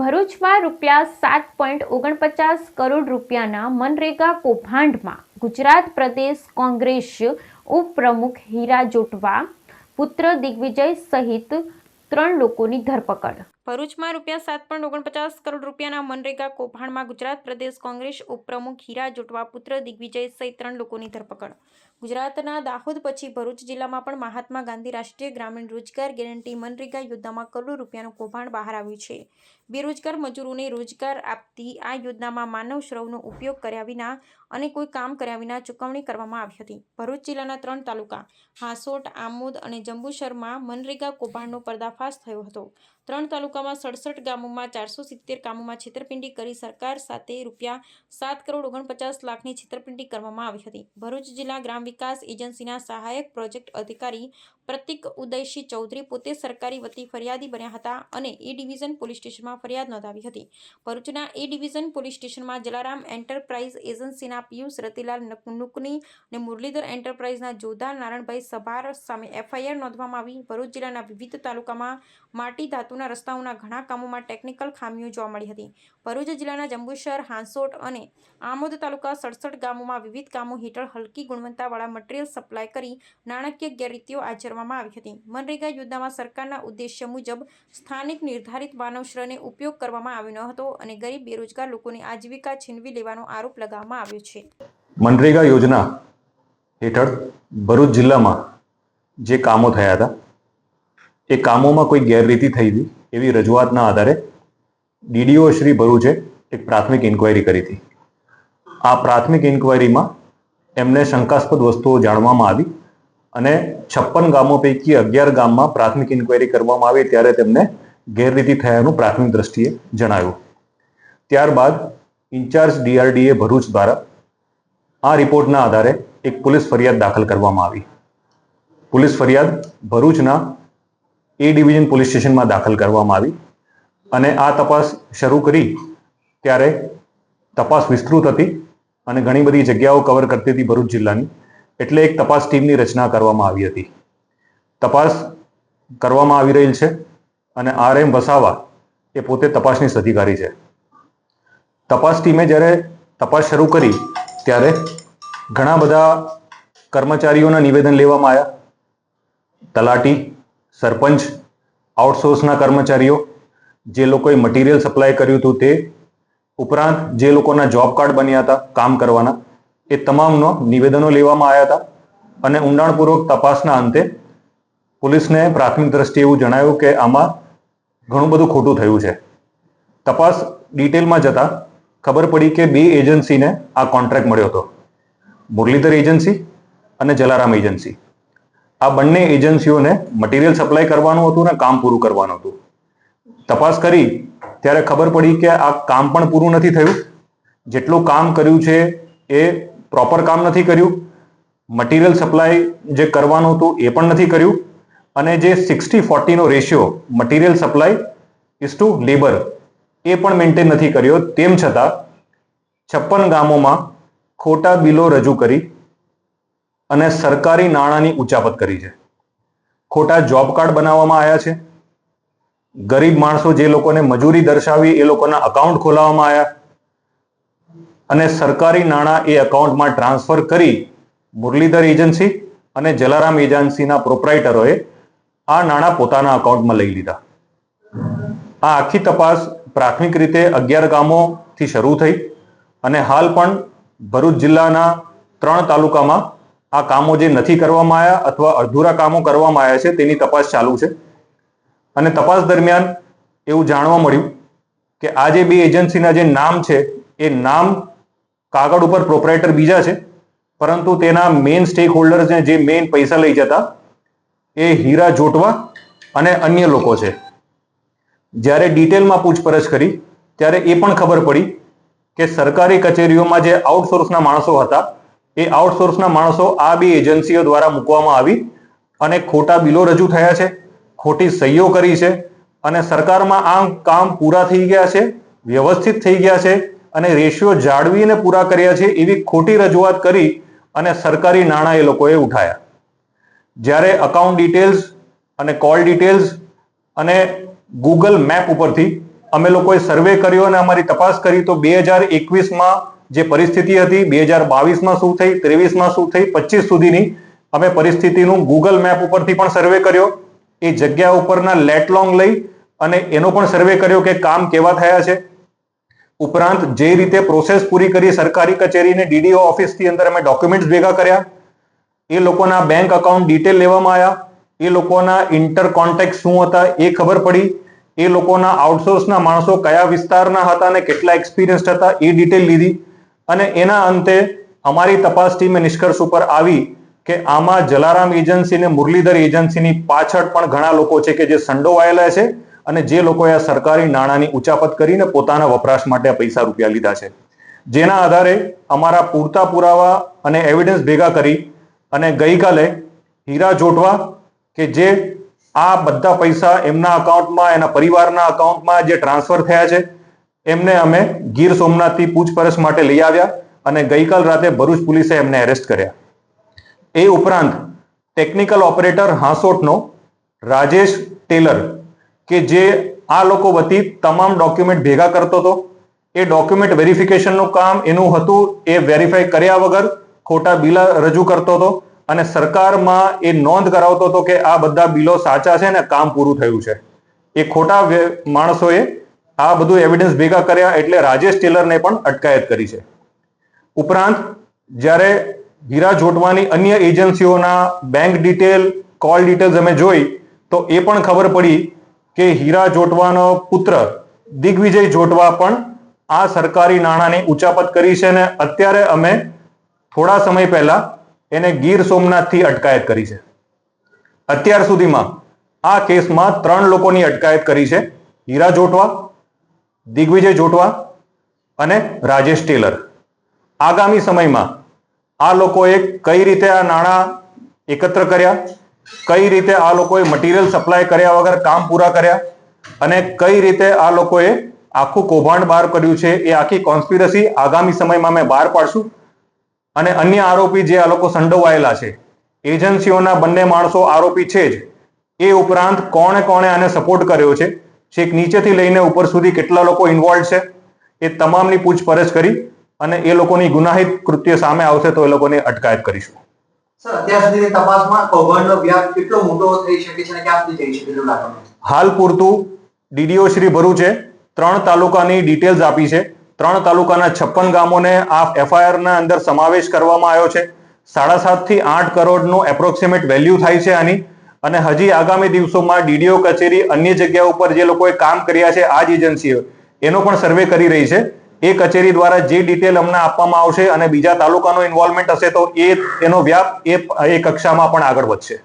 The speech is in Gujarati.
ભરૂચમાં રૂપિયા સાત પોઈન્ટ ઓગણપચાસ કરોડ રૂપિયાના મનરેગા કૌભાંડમાં ગુજરાત પ્રદેશ કોંગ્રેસ ઉપપ્રમુખ હીરા જોટવા, પુત્ર દિગ્વિજય સહિત ત્રણ લોકોની ધરપકડ. ભરૂચમાં રૂપિયા સાત પોઈન્ટ ઓગણપચાસ કરોડ રૂપિયાના મનરેગા કૌભાંડમાં ગુજરાત પ્રદેશ કોંગ્રેસ ઉપપ્રમુખ હીરા જોટવા, પુત્ર દિગ્વિજય સહિત ત્રણ લોકોની ધરપકડ. ગુજરાતના દાહોદ પછી ભરૂચ જિલ્લામાં પણ મહાત્મા ગાંધી રાષ્ટ્રીય ગ્રામીણ રોજગાર ગેરંટી મનરેગા યોજનામાં કરોડો રૂપિયાનું કૌભાંડ બહાર આવ્યું છે. બેરોજગાર મજૂરોને રોજગાર આપતી આ યોજનામાં માનવ શ્રવનો ઉપયોગ કર્યા વિના અને કોઈ કામ કર્યા વિના ચૂકવણી કરવામાં આવી હતી. ભરૂચ જિલ્લાના ત્રણ તાલુકા હાંસોટ, આમોદ અને જંબુસરમાં મનરેગા કૌભાંડનો પર્દાફાશ થયો હતો. ત્રણ તાલુકામાં સડસઠ ગામોમાં ચારસો સિત્તેર કામોમાં છેતરપિંડી કરી સરકાર સાથે રૂપિયા સાત કરોડ ઓગણપચાસ લાખની છેતરપિંડી કરવામાં આવી હતી. ભરૂચ જિલ્લા ગ્રામ વિકાસ એજન્સીના સહાયક પ્રોજેક્ટ અધિકારી પ્રતિક ઉદયસિંહ ચૌધરી પોતે સરકારી વતી ફરિયાદી બન્યા હતા અને એ ડિવિઝન પોલીસ સ્ટેશનમાં ફરિયાદ નોંધાવી હતી. ભરૂચના એ ડિવિઝન પોલીસ સ્ટેશનમાં જલારામ એન્ટરપ્રાઇઝ એજન્સીના પિયુષ રતિલાલ નક- નુકની અને મુરલીધર એન્ટરપ્રાઇઝના જોધા નારણભાઈ સભાર સામે એફઆઈઆર નોંધવામાં આવી. ભરૂચ જિલ્લાના વિવિધ તાલુકામાં માટી ધાતુના રસ્તાઓના ઘણા કામોમાં ટેકનિકલ ખામીઓ જોવા મળી હતી. ભરૂચ જિલ્લાના જંબુસર, હાંસોટ અને આમોદ તાલુકા સડસઠ ગામોમાં વિવિધ કામો હેઠળ હલકી ગુણવત્તાવાળા મટીરીયલ સપ્લાય કરી નાણાકીય ગેરરીતિઓ આચરવામાં આવી હતી. મનરેગા યોજનામાં સરકારના ઉદ્દેશ્ય મુજબ સ્થાનિક નિર્ધારિત માનવશ્રયને ઉપયોગ કરવામાં આવ્યો ન હતો અને ગરીબ બેરોજગાર લોકોની આજીવિકા છીનવી લેવાનો આરોપ લગાવવામાં આવ્યો છે. મનરેગા યોજના હેઠળ ભરૂચ જિલ્લામાં જે કામો થયા હતા, એ કામોમાં કોઈ ગેરરીતિ થઈ હતી એવી રજૂઆતના આધારે ડીડીઓ શ્રી ભરૂચે એક પ્રાથમિક ઇન્કવાયરી કરી હતી. આ પ્રાથમિક ઇન્કવાયરીમાં એમને શંકાસ્પદ વસ્તુઓ જાણવામાં આવી અને છપ્પન ગામો પૈકી અગિયાર ગામમાં પ્રાથમિક ઇન્કવાયરી કરવામાં આવી ત્યારે તેમને ગેરરીતિ થયાનું પ્રાથમિક દ્રષ્ટિએ જણાયું. ત્યારબાદ ઇન્ચાર્જ ડીઆરડીએ ભરૂચ દ્વારા આ રિપોર્ટના આધારે એક પોલીસ ફરિયાદ દાખલ કરવામાં આવી. પોલીસ ફરિયાદ ભરૂચના એ ડિવિઝન પોલીસ સ્ટેશનમાં દાખલ કરવામાં આવી અને આ તપાસ શરૂ કરી ત્યારે તપાસ વિસ્તૃત હતી અને ઘણી બધી જગ્યાઓ કવર કરતી હતી ભરૂચ જિલ્લાની. એટલે એક તપાસ ટીમની રચના કરવામાં આવી હતી. તપાસ કરવામાં આવી રહેલ છે અને આર એમ વસાવા એ પોતે તપાસની અધિકારી છે. તપાસ ટીમે જ્યારે તપાસ શરૂ કરી ત્યારે ઘણા બધા કર્મચારીઓના નિવેદન લેવામાં આવ્યા. તલાટી, સરપંચ, આઉટસોર્સના કર્મચારીઓ, જે લોકોએ મટીરિયલ સપ્લાય કર્યું હતું તે ઉપરાંત જે લોકોના જોબ કાર્ડ બન્યા હતા કામ કરવાના એ તમામનો નિવેદનો લેવામાં આવ્યા હતા અને ઊંડાણપૂર્વક તપાસના અંતે પોલીસને પ્રાથમિક દ્રષ્ટિએ એવું જણાવ્યું કે આમાં ઘણું બધું ખોટું થયું છે. તપાસ ડિટેલમાં જતા ખબર પડી કે બે એજન્સીને આ કોન્ટ્રાક્ટ મળ્યો હતો. મુરલીધર એજન્સી અને જલારામ એજન્સી. આ બંને એજન્સીઓને મટીરિયલ સપ્લાય કરવાનું હતું ને કામ પૂરું કરવાનું હતું. તપાસ કરી ત્યારે ખબર પડી કે આ કામ પણ પૂરું નથી થયું. જેટલું કામ કર્યું છે એ પ્રોપર કામ નથી કર્યું. મટીરિયલ સપ્લાય જે કરવાનું હતું એ પણ નથી કર્યું. અને જે sixty ફોર્ટીનો ratio material supply is to labour એ પણ મેન્ટેન નથી કર્યો. તેમ છતાં છપ્પન ગામોમાં ખોટા બિલો રજૂ કરી અને સરકારી નાણાંની ઉચાપત કરી છે. ખોટા જોબ કાર્ડ બનાવવામાં આવ્યા છે. ગરીબ માણસો જે લોકોને મજૂરી દર્શાવી એ લોકોના અકાઉન્ટ ખોલાવવામાં આવ્યા. અને સરકારી નાણાં એ અકાઉન્ટમાં ટ્રાન્સફર કરી મુરલીધર એજન્સી અને જલારામ એજન્સીના પ્રોપરાઇટરોએ આ નાણાં પોતાના અકાઉન્ટમાં લઈ લીધા. આ આખી તપાસ પ્રાથમિક રીતે અગિયાર ગામોથી શરૂ થઈ અને હાલ પણ ભરૂચ જિલ્લાના ત્રણ તાલુકામાં આ કામો જે નથી કરવામાં આવ્યા અથવા અધૂરા કામો કરવામાં આવ્યા છે તેની તપાસ ચાલુ છે. અને તપાસ દરમિયાન એવું જાણવા મળ્યું કે આ જે બે એજન્સીના જે નામ છે એ નામ કાગળ ઉપર પ્રોપરાઇટર બીજા છે. પરંતુ તેના મેઇન સ્ટેક હોલ્ડર્સને જે મેઇન પૈસા લઈ જતા, એ હીરા જોટવા અને અન્ય લોકો છે. જ્યારે ડિટેલમાં પૂછપરછ કરી, ત્યારે એ પણ ખબર પડી કે સરકારી કચેરીઓમાં જે આઉટસોર્સના માણસો હતા, એ આઉટસોર્સના માણસો આ બે એજન્સીઓ દ્વારા મૂકવામાં આવી અને ખોટા બિલો રજૂ થયા છે, ખોટી સહીઓ કરી છે અને સરકારમાં આ કામ પૂરા થઈ ગયા છે, વ્યવસ્થિત થઈ ગયા છે અને રેશિયો જાળવીને પૂરા કર્યા છે એવી ખોટી રજૂઆત કરી અને સરકારી નાણાં એ લોકોએ ઉઠાયા. જ્યારે અકાઉન્ટ ડિટેલ્સ અને કોલ ડિટેલ્સ અને ગૂગલ મેપ ઉપરથી અમે લોકોએ સર્વે કર્યો અને અમારી તપાસ કરી તો બે હજાર એકવીસમાં જે પરિસ્થિતિ હતી, બે હજાર બાવીસમાં શું થઈ, ત્રેવીસમાં શું થઈ, પચીસ સુધીની અમે પરિસ્થિતિનું ગૂગલ મેપ ઉપરથી પણ સર્વે કર્યો. એ જગ્યા ઉપરના લેટલોંગ લઈ અને એનો પણ સર્વે કર્યો કે કામ કેવા થયા છે. ઉપરાંત જે રીતે પ્રોસેસ પૂરી કરી સરકારી કચેરીને ડીડીઓ ઓફિસથી અંદર અમે ડોક્યુમેન્ટ્સ ભેગા કર્યા. એ લોકોના બેંક અકાઉન્ટ ડિટેલ લેવામાં આવ્યા. એ લોકોના ઇન્ટર કોન્ટેક્ટ શું હતા એ ખબર પડી. એ લોકોના આઉટસોર્સના માણસો કયા વિસ્તારના હતા અને કેટલા એક્સપિરિયન્સ હતા એ ડિટેલ લીધી. અને એના અંતે અમારી તપાસ ટીમે નિષ્કર્ષ ઉપર આવી કે આમાં જલારામ એજન્સી ને મુરલીધર એજન્સીની પાછળ પણ ઘણા લોકો છે કે જે સંડોવાયેલા છે. અને જે લોકોએ આ સરકારી નાણાંની ઉચાપત કરીને પોતાના વપરાશ માટે પૈસા રૂપિયા લીધા છે. જેના આધારે અમારા પૂરતા પુરાવા અને એવિડન્સ ભેગા કરી અને ગઈકાલે હીરા જોટવા કે જે આ બધા પૈસા એમના અકાઉન્ટમાં એના પરિવારના અકાઉન્ટમાં જે ટ્રાન્સફર થયા છે, એમને અમે ગીર સોમનાથથી પૂછપરછ માટે લઈ આવ્યા અને ગઈકાલ રાતે ભરૂચ પોલીસે એમને એરેસ્ટ કર્યા. એ ઉપરાંત ટેકનિકલ ઓપરેટર હાંસોટનો રાજેશ ટેલર કે જે આ લોકો વતી તમામ ડોક્યુમેન્ટ ભેગા કરતો હતો. એ ડોક્યુમેન્ટ વેરિફિકેશનનું કામ એનું હતું, એ વેરીફાઈ કર્યા વગર ખોટા બિલ રજૂ કરતો હતો અને સરકારમાં એ નોંધ કરાવતો હતો કે આ બધા બિલો સાચા છે ને કામ પૂરું થયું છે. એ ખોટા માણસોએ આ બધું એવિડન્સ ભેગા કર્યા એટલે રાજેશ ટેલરને પણ અટકાયત કરી છે. ઉપરાંત, જ્યારે હીરા જોટવાની અન્ય એજન્સીઓના બેંક ડિટેલ કોલ ડિટેલ્સ અમે જોઈ, તો એ પણ ખબર પડી કે હીરા જોટવાનો પુત્ર દિગ્વિજય જોટવા પણ આ સરકારી નાણાંની ઉચાપત કરી છે અને અત્યારે અમે થોડા સમય પહેલા એને ગીર સોમનાથથી અટકાયત કરી છે. અત્યાર સુધીમાં આ કેસમાં ત્રણ લોકોની અટકાયત કરી છે. હીરા જોટવા, દિગ્વિજય જોટવા અને રાજેશ ટેલર. આગામી સમયમાં આ લોકોએ કઈ રીતે આ નાણાં એકત્ર કર્યા? કઈ રીતે આ લોકોએ મટીરિયલ સપ્લાય કર્યા વગર કામ પૂરા કર્યા અને કઈ રીતે આ લોકોએ આખું કૌભાંડ બહાર કર્યું છે એ આખી કોન્સ્પિરસી આગામી સમયમાં અમે બહાર પાડશું. અને અન્ય આરોપી જે આ લોકો સંડોવાયેલા છે, એજન્સીઓના બંને માણસો આરોપી છે જ. એ ઉપરાંત કોણે કોણે આને સપોર્ટ કર્યો છે છેક નીચેથી લઈને ઉપર સુધી કેટલા લોકો ઇન્વોલ્વ છે, એ તમામની પૂછપરછ કરી અને એ લોકોની ગુનાહિત કૃત્ય સામે આવશે તો એ લોકોની અટકાયત કરીશું. હાલ પૂરતું ડીડીઓ શ્રી ભરૂચે ત્રણ તાલુકાની ડિટેલ્સ આપી છે. ત્રણ તાલુકાના છપ્પન ગામોને આ એફઆઈઆર ના અંદર સમાવેશ કરવામાં આવ્યો છે. સાડા સાતથી આઠ કરોડનું એપ્રોક્સિમેટ વેલ્યુ થાય છે આની. અને હજી આગામી દિવસોમાં ડીડીઓ કચેરી અન્ય જગ્યા ઉપર જે લોકોએ કામ કર્યા છે આ જ એજન્સીઓ એનો પણ સર્વે કરી રહી છે. એ કચેરી દ્વારા જે ડિટેલ અમને આપવામાં આવશે અને બીજા તાલુકાનો ઇન્વોલ્વમેન્ટ હશે તો એ એનો વ્યાપ એ કક્ષામાં પણ આગળ વધશે.